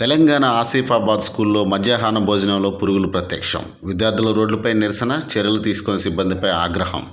తెలంగాణ ఆసిఫాబాద్ స్కూల్లో మధ్యాహ్న భోజనంలో పురుగులు ప్రత్యక్షం. విద్యార్థుల రోడ్లపై నిరసన చర్యలు తీసుకుని సిబ్బందిపై ఆగ్రహం.